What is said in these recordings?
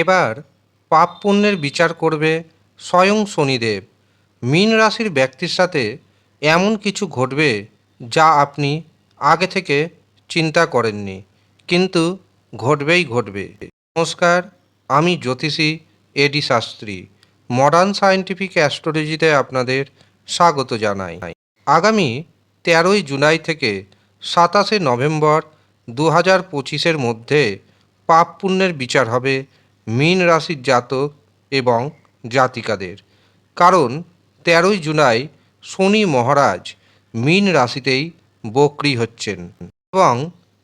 এবার পাপ পুণ্যের বিচার করবে স্বয়ং শনিদেব। মীন রাশির ব্যক্তির সাথে এমন কিছু ঘটবে যা আপনি আগে থেকে চিন্তা করেননি, কিন্তু ঘটবেই ঘটবে। নমস্কার, আমি জ্যোতিষী এডি শাস্ত্রী মডার্ন সায়েন্টিফিক অ্যাস্ট্রোলজিতে আপনাদের স্বাগত জানাই। আগামী তেরোই জুলাই থেকে সাতাশে নভেম্বর দু হাজার পঁচিশের মধ্যে পাপ পুণ্যের বিচার হবে মীন রাশির জাতক এবং জাতিকাদের। কারণ তেরোই জুলাই শনি মহারাজ মীন রাশিতেই বক্রি হচ্ছেন এবং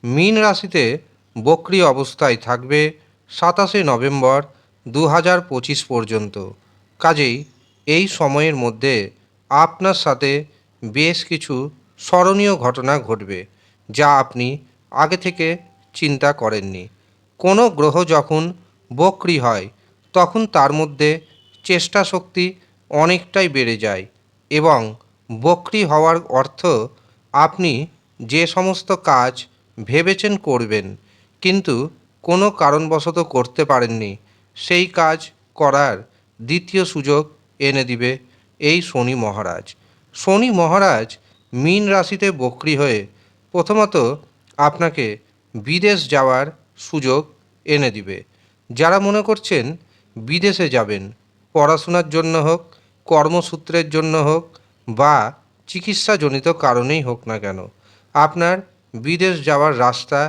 মীন রাশিতে বক্রি অবস্থায় থাকবে সাতাশে নভেম্বর দু হাজার পঁচিশ পর্যন্ত। কাজেই এই সময়ের মধ্যে আপনার সাথে বেশ কিছু স্মরণীয় ঘটনা ঘটবে, যা আপনি আগে থেকে চিন্তা করেননি। কোনো গ্রহ যখন বক্রি হয়, তখন তার মধ্যে চেষ্টা শক্তি অনেকটাই বেড়ে যায় এবং বক্রি হওয়ার অর্থ আপনি যে সমস্ত কাজ ভেবেছেন করবেন, কিন্তু কোনো কারণবশত করতে পারেননি, সেই কাজ করার দ্বিতীয় সুযোগ এনে দিবে এই শনি মহারাজ। শনি মহারাজ মীন রাশিতে বক্রি হয়ে প্রথমত আপনাকে বিদেশ যাওয়ার সুযোগ এনে দিবে। যারা মনে করছেন বিদেশে যাবেন, পড়াশোনার জন্য হোক, কর্মসূত্রের জন্য হোক বা চিকিৎসাজনিত কারণেই হোক না কেন, আপনার বিদেশ যাওয়ার রাস্তা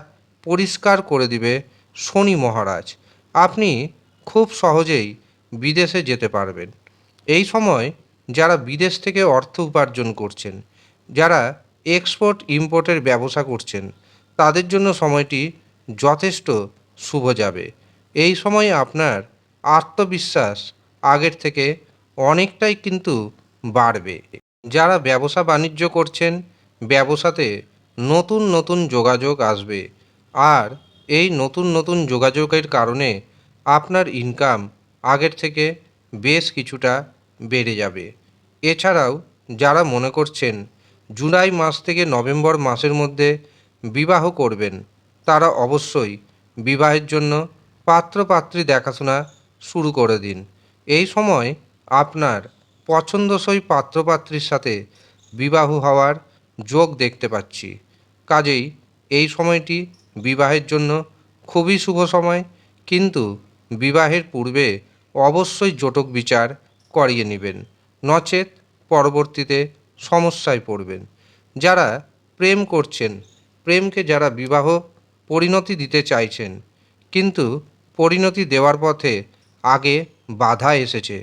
পরিষ্কার করে দিবে শনি মহারাজ। আপনি খুব সহজেই বিদেশে যেতে পারবেন। এই সময় যারা বিদেশ থেকে অর্থ উপার্জন করছেন, যারা এক্সপোর্ট ইম্পোর্টের ব্যবসা করছেন, তাদের জন্য সময়টি যথেষ্ট শুভ যাবে। এই সময়ে আপনার আত্মবিশ্বাস আগের থেকে অনেকটাই কিন্তু বাড়বে। যারা ব্যবসা বাণিজ্য করছেন, ব্যবসাতে নতুন নতুন যোগাযোগ আসবে আর এই নতুন নতুন যোগাযোগের কারণে আপনার ইনকাম আগের থেকে বেশ কিছুটা বেড়ে যাবে। এছাড়াও যারা মনে করছেন জুলাই মাস থেকে নভেম্বর মাসের মধ্যে বিবাহ করবেন, তারা অবশ্যই বিবাহের জন্য পাত্রপাত্রী দেখাশোনা শুরু করে দিন। এই সময় আপনার পছন্দসই পাত্রপাত্রীর সাথে বিবাহ হওয়ার যোগ দেখতে পাচ্ছি। কাজেই এই সময়টি বিবাহের জন্য খুবই শুভ সময়, কিন্তু বিবাহের পূর্বে অবশ্যই জটক বিচার করিয়ে নেবেন। নচেত পরবর্তীতে সমস্যায় পড়বেন। যারা প্রেম করছেন, প্রেমকে যারা বিবাহ পরিণতি দিতে চাইছেন কিন্তু পরিণতি দেওয়ার পথে আগে বাধা এসেছে।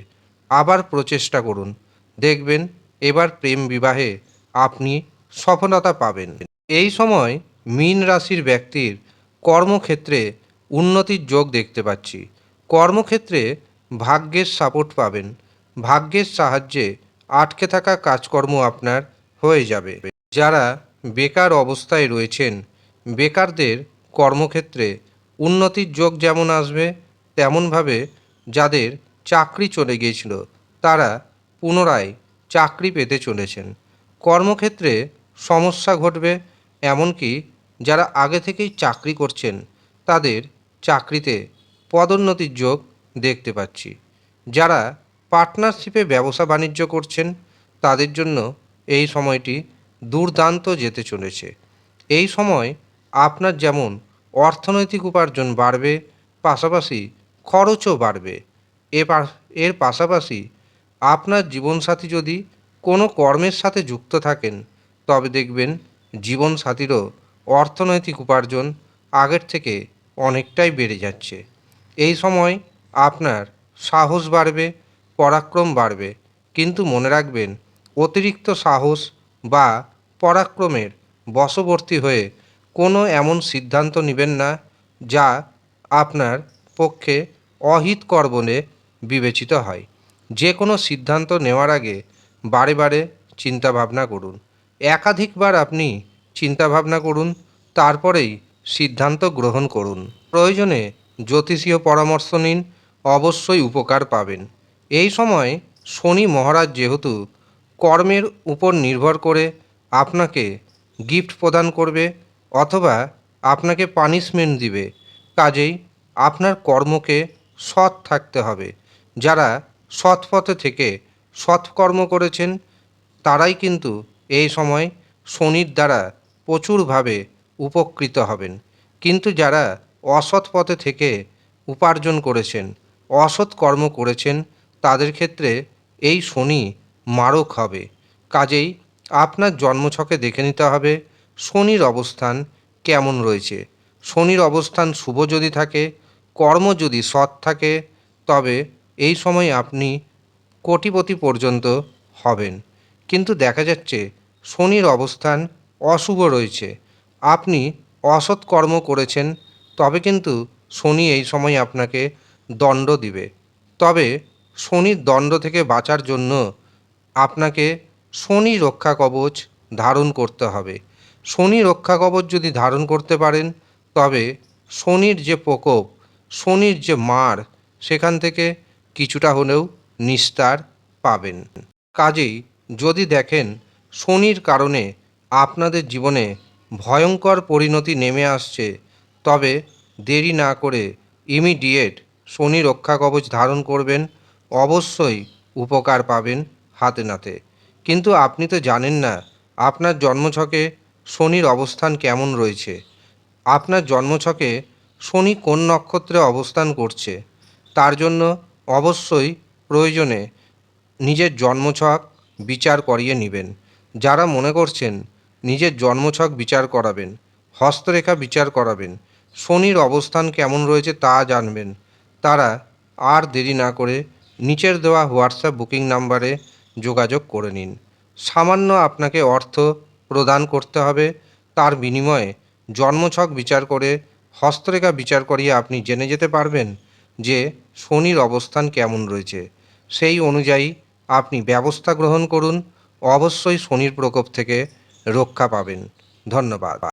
আবার প্রচেষ্টা করুন। দেখবেন এবার প্রেম বিবাহে আপনি সফলতা পাবেন। এই সময় মীন রাশির ব্যক্তির কর্মক্ষেত্রে উন্নতির যোগ দেখতে পাচ্ছি। কর্মক্ষেত্রে ভাগ্যের সাপোর্ট পাবেন। ভাগ্যের সাহায্যে আটকে থাকা কাজকর্ম আপনার হয়ে যাবে। যারা বেকার অবস্থায় রয়েছেন, বেকারদের কর্মক্ষেত্রে উন্নতির যোগ যেমন আসবে, তেমনভাবে যাদের চাকরি চলে গিয়েছিল, তারা পুনরায় চাকরি পেতে চলেছেন। কর্মক্ষেত্রে সমস্যা ঘটবে, এমনকি যারা আগে থেকেই চাকরি করছেন, তাদের চাকরিতে পদোন্নতির যোগ দেখতে পাচ্ছি। যারা পার্টনারশিপে ব্যবসা বাণিজ্য করছেন, তাদের জন্য এই সময়টি দুর্দান্ত যেতে চলেছে। এই সময় আপনার যেমন অর্থনৈতিক উপার্জন বাড়বে, পাশাপাশি খরচও বাড়বে। এর পাশাপাশি আপনার জীবনসাথী যদি কোনো কর্মের সাথে যুক্ত থাকেন, তবে দেখবেন জীবনসাথীরও অর্থনৈতিক উপার্জন আগের থেকে অনেকটাই বেড়ে যাচ্ছে। এই সময় আপনার সাহস বাড়বে, পরাক্রম বাড়বে। কিন্তু মনে রাখবেন, অতিরিক্ত সাহস বা পরাক্রমের বশবর্তী হয়ে কোনো এমন সিদ্ধান্ত নেবেন না যা আপনার পক্ষে অহিতকর বলে বিবেচিত হয়। যে কোনো সিদ্ধান্ত নেওয়ার আগে বারে বারে চিন্তাভাবনা করুন। একাধিকবার আপনি চিন্তাভাবনা করুন, তারপরেই সিদ্ধান্ত গ্রহণ করুন। প্রয়োজনে জ্যোতিষীয় পরামর্শ নিন, অবশ্যই উপকার পাবেন। এই সময় শনি মহারাজ যেহেতু কর্মের উপর নির্ভর করে আপনাকে গিফট প্রদান করবে অথবা আপনাকে পানিশমেন্ট দিবে। কাজেই আপনার কর্মকে সৎ থাকতে হবে। যারা সৎ পথে থেকে সৎকর্ম করেছেন, তারাই কিন্তু এই সময় শনির দ্বারা প্রচুরভাবে উপকৃত হবেন। কিন্তু যারা অসৎ পথে থেকে উপার্জন করেছেন, অসৎ কর্ম করেছেন, তাদের ক্ষেত্রে এই শনি মারক হবে। কাজেই আপনার জন্মছকে দেখে নিতে হবে। শনির অবস্থান কেমন রয়েছে? শনির অবস্থান শুভ যদি থাকে, কর্ম যদি সৎ থাকে, তবে এই সময় আপনি কোটিপতি পর্যন্ত হবেন। কিন্তু দেখা যাচ্ছে, শনির অবস্থান অশুভ রয়েছে। আপনি অসৎ কর্ম করেছেন, তবে কিন্তু শনি এই সময় আপনাকে দণ্ড দিবে। তবে শনির দণ্ড থেকে বাঁচার জন্য আপনাকে শনি রক্ষা কবচ ধারণ করতে হবে। শনি রক্ষা কবচ যদি ধারণ করতে পারেন, তবে শনির যে প্রকোপ, শনির যে মার, সেখান থেকে কিছুটা হলেও নিস্তার পাবেন। কাজেই যদি দেখেন শনির কারণে আপনাদের জীবনে ভয়ঙ্কর পরিণতি নেমে আসছে, তবে দেরি না করে ইমিডিয়েট শনি রক্ষা কবচ ধারণ করবেন, অবশ্যই উপকার পাবেন হাতে নাতে। কিন্তু আপনি তো জানেন না, আপনার জন্মছকে শনির অবস্থান কেমন রয়েছে? আপনার জন্মছকে শনি কোন নক্ষত্রে অবস্থান করছে? তার জন্য অবশ্যই প্রয়োজনে নিজের জন্মছক বিচার করিয়ে নেবেন। যারা মনে করছেন নিজের জন্মছক বিচার করাবেন, হস্তরেখা বিচার করাবেন, শনির অবস্থান কেমন রয়েছে তা জানবেন। তারা আর দেরি না করে নিচের দেওয়া হোয়াটসঅ্যাপ বুকিং নাম্বারে যোগাযোগ করে নিন। সামান্য আপনাকে অর্থ প্রদান করতে হবে। তার বিনিময়ে জন্মছক বিচার করে, হস্তরেখা বিচার করিয়ে আপনি জেনে যেতে পারবেন যে শনির অবস্থান কেমন রয়েছে। সেই অনুযায়ী আপনি ব্যবস্থা গ্রহণ করুন, অবশ্যই শনির প্রকোপ থেকে রক্ষা পাবেন। ধন্যবাদ।